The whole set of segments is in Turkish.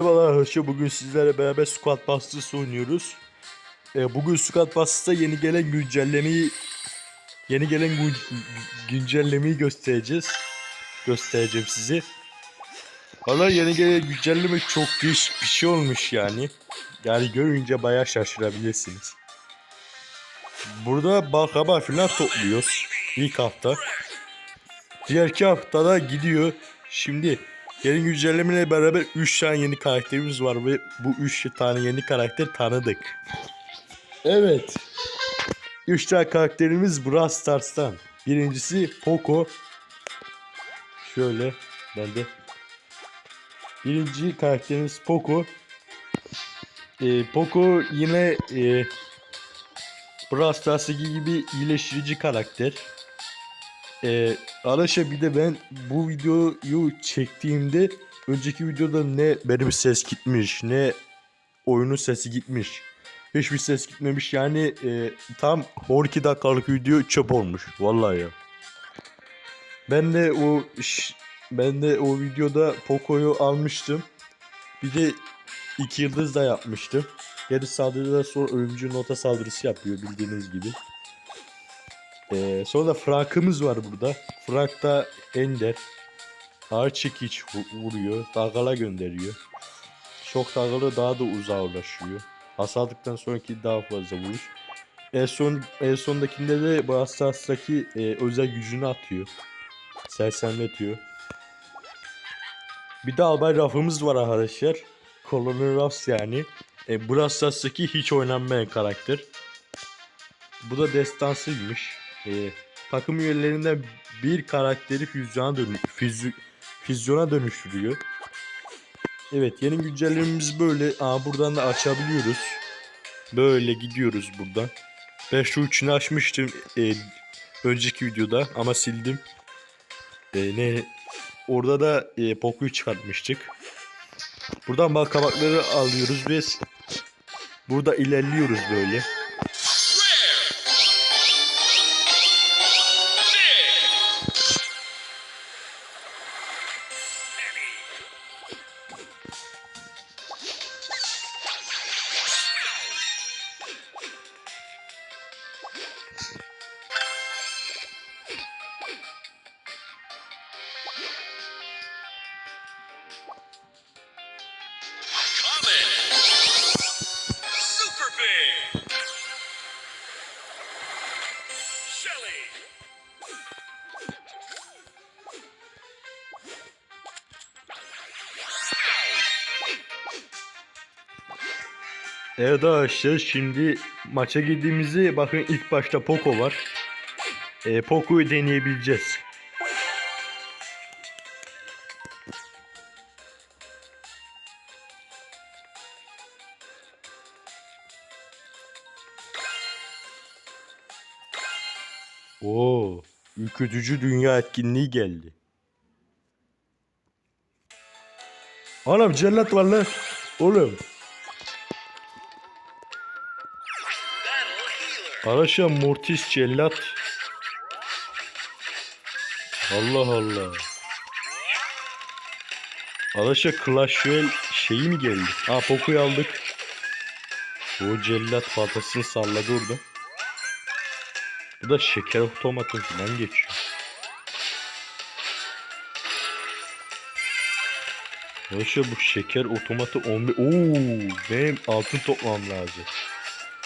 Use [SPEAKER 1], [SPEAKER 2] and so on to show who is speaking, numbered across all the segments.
[SPEAKER 1] Merhabalar arkadaşlar bugün sizlerle beraber Squad Busters oynuyoruz. Ee, bugün Squad Busters'ta yeni gelen güncellemeyi yeni gelen gün- güncellemeyi göstereceğiz. Göstereceğim size. Valla yeni gelen güncelleme çok değişik bir şey olmuş yani. Yani görünce bayağı şaşırabilirsiniz. Burada balkaba falan topluyoruz ilk hafta. Diğer haftada gidiyor. Şimdi yeni güncellemeyle beraber 3 tane yeni karakterimiz var ve bu 3 tane yeni karakter tanıdık. Evet. 3 tane karakterimiz Brawl Stars'tan. Birincisi Poco. Şöyle ben de. Birinci karakterimiz Poco. Ee, Poco yine e, Brawl Stars'taki gibi iyileştirici karakter. Ee, arkadaşlar bir de ben bu videoyu çektiğimde önceki videoda ne benim ses gitmiş ne oyunun sesi gitmiş. Hiçbir ses gitmemiş yani e, tam 12 dakikalık video çöp olmuş vallahi ya. Ben de o ben de o videoda Poco'yu almıştım. Bir de iki yıldız da yapmıştım. Geri saldırıdan sonra ölümcül nota saldırısı yapıyor bildiğiniz gibi. Ee, sonra da Frank'ımız var burada. Frank da Ender. Ağır çekiç vu- vuruyor. Dalgala gönderiyor. Şok dalgalı daha da uzağa ulaşıyor. Hasarlıktan sonraki daha fazla vuruş. En son en sondakinde de bu Stars'taki e, özel gücünü atıyor. Sersemletiyor. Bir de albay rafımız var arkadaşlar. Colonel Ruffs yani. E, Brawl Stars'taki hiç oynanmayan karakter. Bu da destansıymış. E, takım üyelerinden bir karakteri füzyona, dönü füzü- füzyona dönüştürüyor. Evet yeni güncellememiz böyle. Aa, buradan da açabiliyoruz. Böyle gidiyoruz buradan. Ben şu üçünü açmıştım e, önceki videoda ama sildim. E, ne orada da e, Poco'yu çıkartmıştık. Buradan bal kabakları alıyoruz s- burada ilerliyoruz böyle. Evet arkadaşlar şimdi maça girdiğimizde bakın ilk başta Poco var. E, Poco'yu deneyebileceğiz. Oo, ürkütücü dünya etkinliği geldi. Anam cellat var lan. Oğlum. Araşa Mortis cellat. Allah Allah. Araşa Clash Royale şeyi mi geldi? Ha Poco'yu aldık. O cellat patasını salladı orada. Bu da şeker otomatı falan geçiyor. Araşa bu şeker otomatı 11... Oo, benim altın toplamam lazım.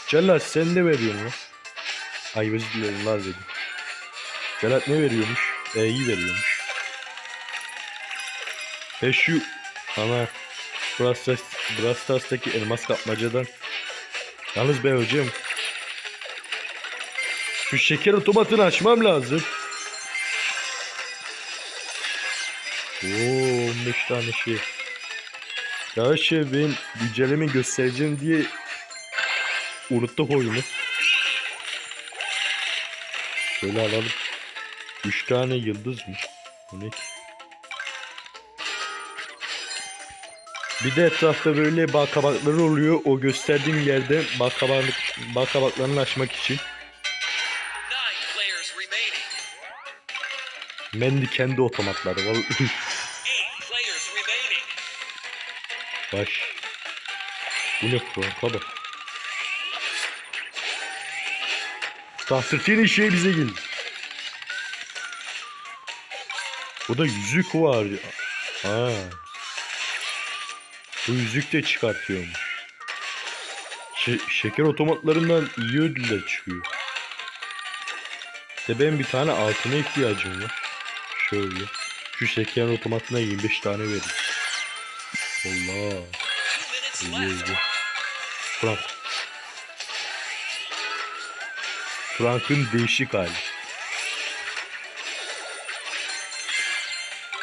[SPEAKER 1] Cellat sen ne veriyorsun lan? Ay özür dilerim lan dedim. Cellat ne veriyormuş? E'yi veriyormuş. E şu ana Brawl Stars'taki elmas kapmacadan Yalnız ben hocam Şu şeker otomatını açmam lazım. Oo 15 tane şey. Ya şey ben güncelleme göstereceğim diye unuttuk oyunu. Şöyle alalım. 3 tane yıldız mı? Bu ne ki? Bir de etrafta böyle bal kabakları oluyor. O gösterdiğim yerde bal, kabak, bal kabaklarını açmak için. Mendi kendi otomatları. Vallahi. Baş. Bu ne Frank'a bak. Tahtırtın şey bize geldi. Bu da yüzük var. Ha. Bu yüzük de çıkartıyormuş. Şe- şeker otomatlarından iyi ödüller çıkıyor. De benim bir tane altına ihtiyacım var. Şöyle. Şu şeker otomatına 25 tane verin. Allah. İyi iyi. Frank. Frank'ın değişik hali.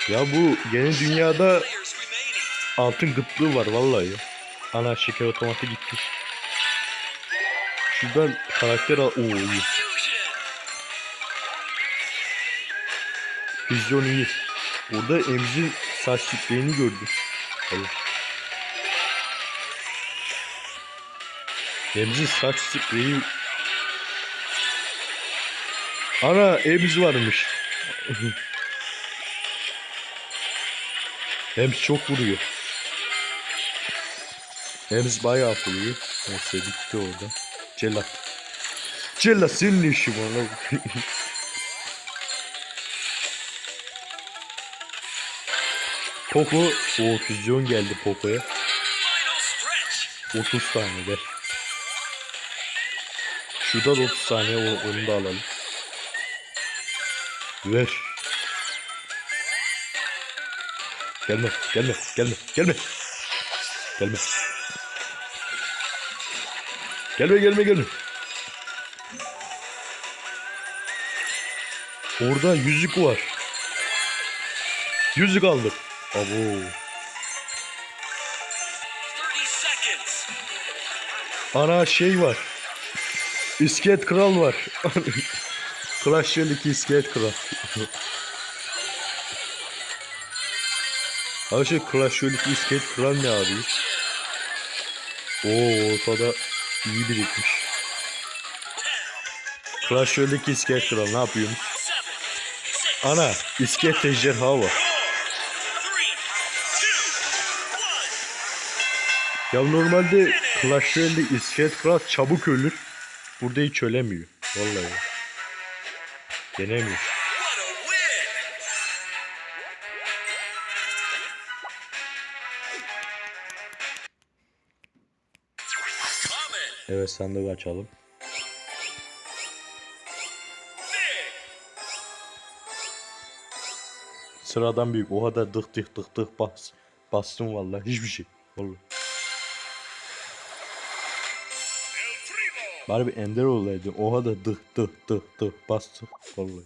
[SPEAKER 1] Ya bu yeni dünyada altın gıtlığı var vallahi ya. Ana şeker otomatı gitti. Şuradan karakter al. Oo iyi. Vizyon iyi. Orada Emz'in saç spreğini gördüm. Allah. Emz'in saç spreyi... Ana Emz varmış. Emz çok vuruyor. Emz bayağı vuruyor. Neyse bitti orada. Cellat. Cellat senin işin var? Poco, o füzyon geldi
[SPEAKER 2] stretch.
[SPEAKER 1] 30 tane ver. Şurada da 30 saniye onu da alalım. Ver. Gelme, gelme, gelme, gelme. Gelme. Gelme, gelme, gelme. Orada yüzük var. Yüzük aldık. Abo.
[SPEAKER 2] 30 seconds.
[SPEAKER 1] Ana şey var. İskelet kral var. Clash Royale'deki iskelet kral. Abi şey Clash Royale'deki iskelet kral ne abi? Oo ortada iyi birikmiş. Clash Royale'deki iskelet kral ne yapıyormuş? Ana iskelet ejderha var. Ya normalde Clash Royale'de iskelet kral çabuk ölür. Burada hiç ölemiyor. Vallahi.
[SPEAKER 2] Common.
[SPEAKER 1] Evet sandık açalım. Sıradan büyük. O kadar dık dık dık dık bas. Bastım vallahi hiçbir şey. Vallahi. Bari bir ender olaydı. O kadar dık dık dık dık bastık. Vallahi.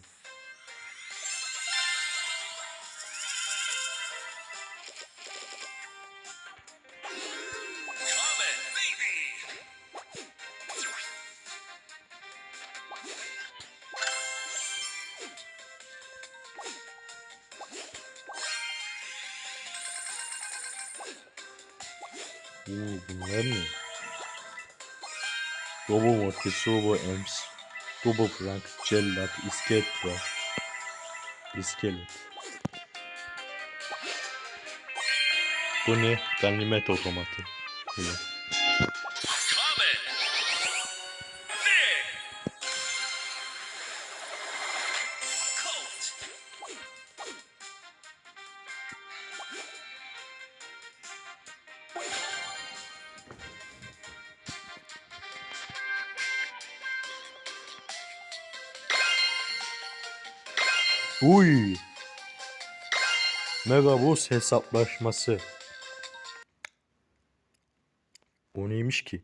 [SPEAKER 1] Oo, bunlar ne? Robo Mortis, Robo Ems, Robo Frank, Cellat, İskelet Pro. İskelet. Bu ne? Ganimet otomatı. Böyle. Megaboss hesaplaşması. O neymiş ki?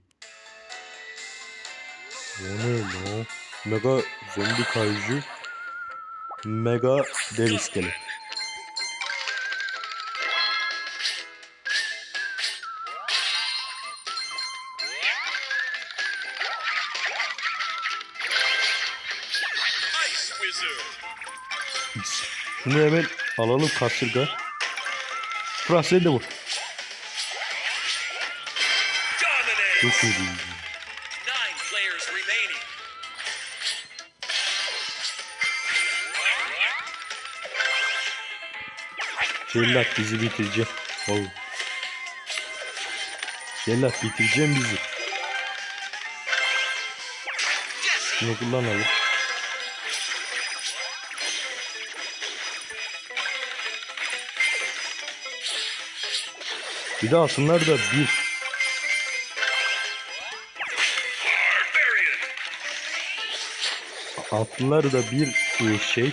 [SPEAKER 1] O ne lan? Mega zombi kaiju. Mega dev iskelet. Şunu hemen alalım kasırga. Fırat sen de vur. Çok iyi. Cellat bizi bitirecek. Oğlum. Gel lan bitireceğim bizi. Şunu kullanalım. Bir de altınlar da bir. Altınlar da bir e, şey.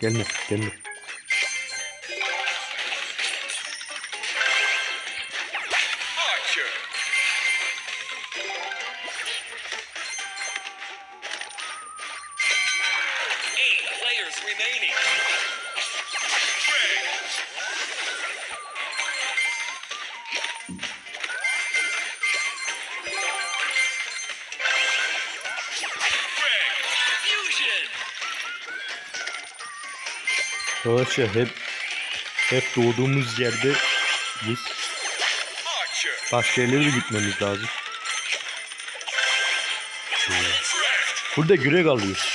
[SPEAKER 1] Gelme, gelme. Arkadaşlar hep hep doğduğumuz yerde biz başka yerlere de gitmemiz lazım.
[SPEAKER 2] Draft.
[SPEAKER 1] Burada Greg alıyor.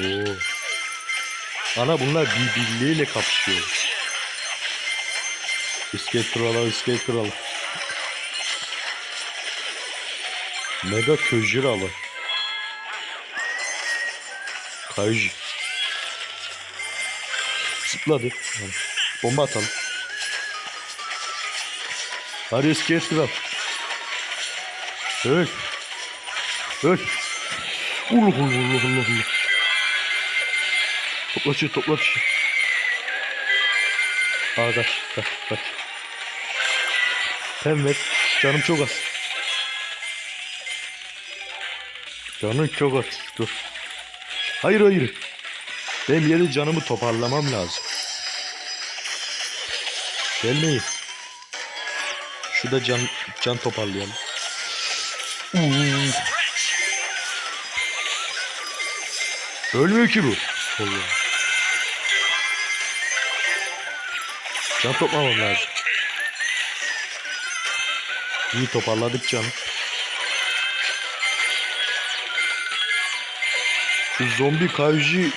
[SPEAKER 1] Oo. Ana bunlar birbirleriyle kapışıyor. İskelet kralı, iskelet kralı. Mega Köjira var. Kayıcı. Zıpladı. Bomba atalım. Hadi iskelet kral. Öl. Öl. Allah Allah Allah Allah Allah. Topla şu topla şu. Aa kaç kaç kaç. Hem ver. Canım çok az. Canım çok az. Dur. Hayır hayır. Benim yeri canımı toparlamam lazım. Gelmeyin. Şurada can can toparlayalım. Ölmüyor ki bu. Allah. Can toplamam lazım. İyi toparladık canım. Şu zombi kayıcı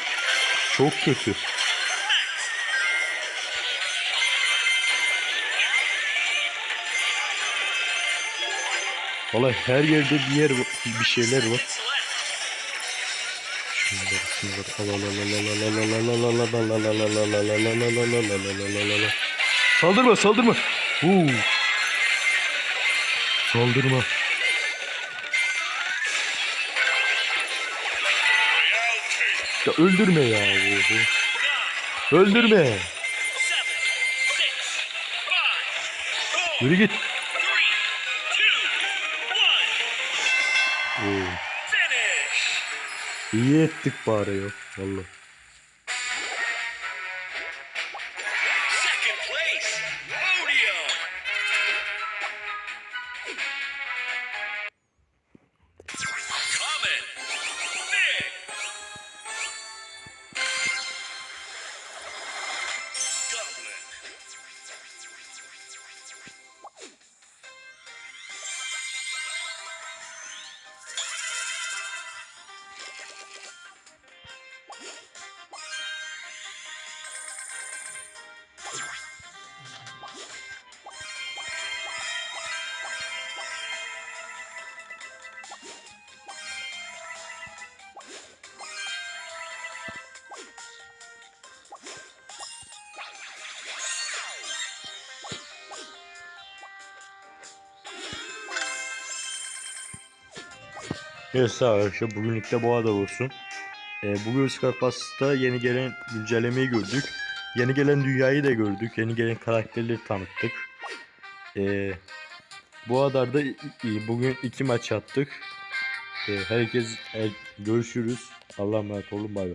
[SPEAKER 1] çok kötü. Vallahi her yerde bir yer bir şeyler var. Şunları şunları al al al al al Ya öldürme ya. Öldürme. Yürü git. Oo. İyi ettik bari yok. Vallahi. Neyse arkadaşlar bugünlük de bu kadar olsun. Ee, bu göğüs karpasta yeni gelen güncellemeyi gördük. Yeni gelen dünyayı da gördük. Yeni gelen karakterleri tanıttık. Ee, bu kadar da i- bugün iki maç attık. Ee, herkes e, görüşürüz. Allah'a emanet olun bay bay.